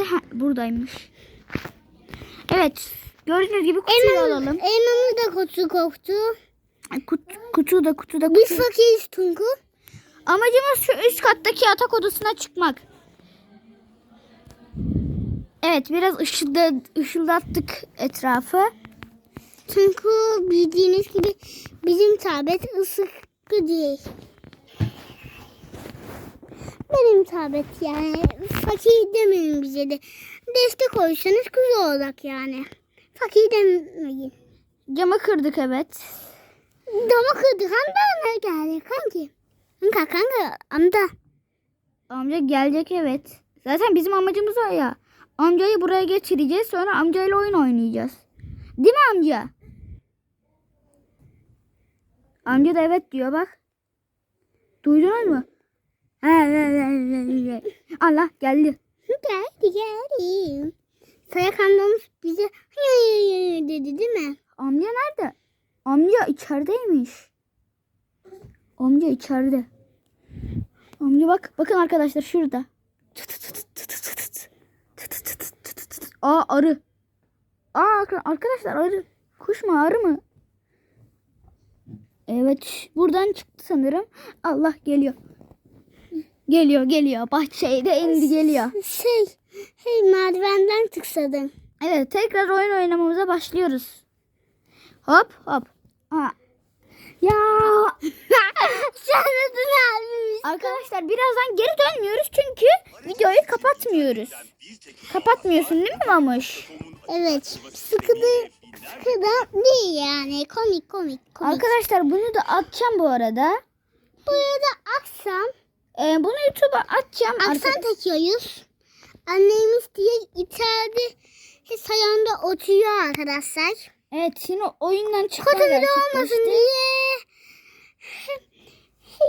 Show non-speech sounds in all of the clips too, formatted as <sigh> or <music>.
Ha, buradaymış. Evet. Gördüğünüz gibi kutuyu alalım. Elmamız da kutu koktu. Kut, kutu da kutu da Biz kutu. fakiriz Tunku. Amacımız şu üst kattaki yatak odasına çıkmak. Evet biraz ışılda, ışıldattık etrafı. Tunku bildiğiniz gibi bizim tablet ısıklı değil. Benim tablet yani fakir demeyin bize de. Destek olursanız kuzu olacak yani. Fakir demeyin. Camı kırdık evet. Dama kırdık anda ne geldi kanki? Kanka kanka amda. Amca gelecek evet. Zaten bizim amacımız o ya. Amcayı buraya getireceğiz sonra amcayla oyun oynayacağız. Değil mi amca? Amca da evet diyor bak. Duydunuz mu? <laughs> Allah geldi. Geldi geldi. Sayak amcamız bize <laughs> dedi değil mi? Amca nerede? Amca içerideymiş. Amca içeride. Amca bak. Bakın arkadaşlar şurada. Aa arı. Aa arka- arkadaşlar arı. Kuş mu arı mı? Evet buradan çıktı sanırım. Allah geliyor. Geliyor geliyor. Bahçeye de indi geliyor. Şey, hey merdivenden tıksadım. Evet tekrar oyun oynamamıza başlıyoruz. Hop hop. Ha. Ya <laughs> Sen adını arkadaşlar birazdan geri dönmüyoruz çünkü videoyu kapatmıyoruz. Kapatmıyorsun değil mi Mamuş? Evet, sıkıdı, sıkıda değil yani. Komik, komik, komik. Arkadaşlar bunu da atacağım bu arada. Buraya da aksam, Ee, bunu YouTube'a atacağım. aksan takıyoruz. Annemiz diye içeride salonda oturuyor arkadaşlar. Evet şimdi oyundan de gerçekleşti. olmasın diye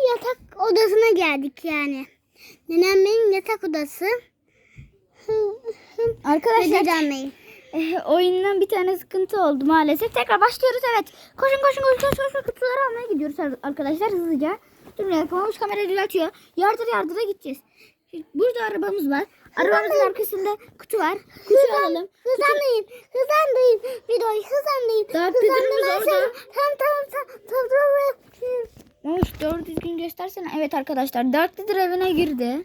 yatak odasına geldik yani. Nenemin yatak odası. Arkadaşlar. Eh, oyundan bir tane sıkıntı oldu maalesef. Tekrar başlıyoruz evet. Koşun koşun koşun koşun, koşun. kutuları almaya gidiyoruz ar- arkadaşlar hızlıca. Dur dakika Mamuş kamera düzeltiyor. Yardır yardıra gideceğiz. Şimdi Burada arabamız var. Arabamızın arkasında kutu var. Kutuyu alalım. Hızlandayım, hızlandayım. Videoyu hızlandayım. Hızlandırmazsam- orada. Tamam tamam tamam. tamam, tamam. Mamuş doğru düzgün göstersene. Evet arkadaşlar Dark Vader evine girdi.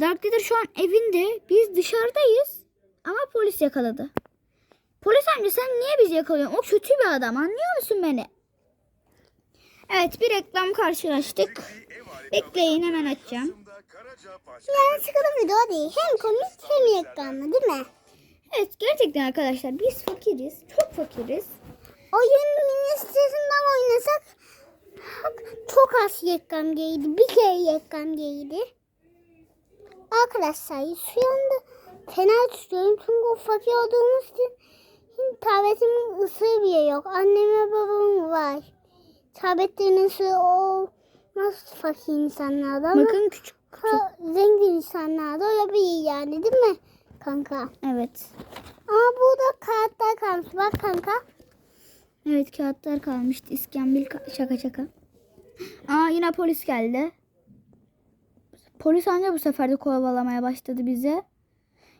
Dark Vader şu an evinde. Biz dışarıdayız. Ama polis yakaladı. Polis amca sen niye bizi yakalıyorsun? O kötü bir adam anlıyor musun beni? Evet bir reklam karşılaştık. Bekleyin hemen açacağım. Yani sıkıntı video değil. Hem komik hem reklamlı değil mi? Evet gerçekten arkadaşlar biz fakiriz. Çok fakiriz. Oyun ministresinden oynasak çok az reklam geldi. Bir kere reklam geldi. Arkadaşlar şu anda fena tutuyorum çünkü o fakir olduğumuz için tabletimin ısığı bile yok. Annem ve babam var. Tabletlerin ısığı olmaz fakir insanlarda ama Bakın küçük. ka- zengin insanlarda olabilir yani değil mi kanka? Evet. Ama burada kağıtlar kalmış. Bak kanka. Evet kağıtlar kalmıştı. İskambil ka- şaka şaka. Aa yine polis geldi. Polis amca bu sefer de kovalamaya başladı bize.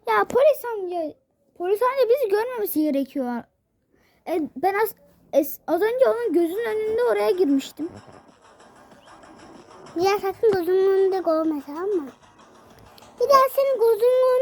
Ya polis amca polis amca bizi görmemesi gerekiyor. E, ben az, es- az önce onun gözünün önünde oraya girmiştim. Bir daha sakın gözümün önünde görme tamam mı? Bir daha senin gözümün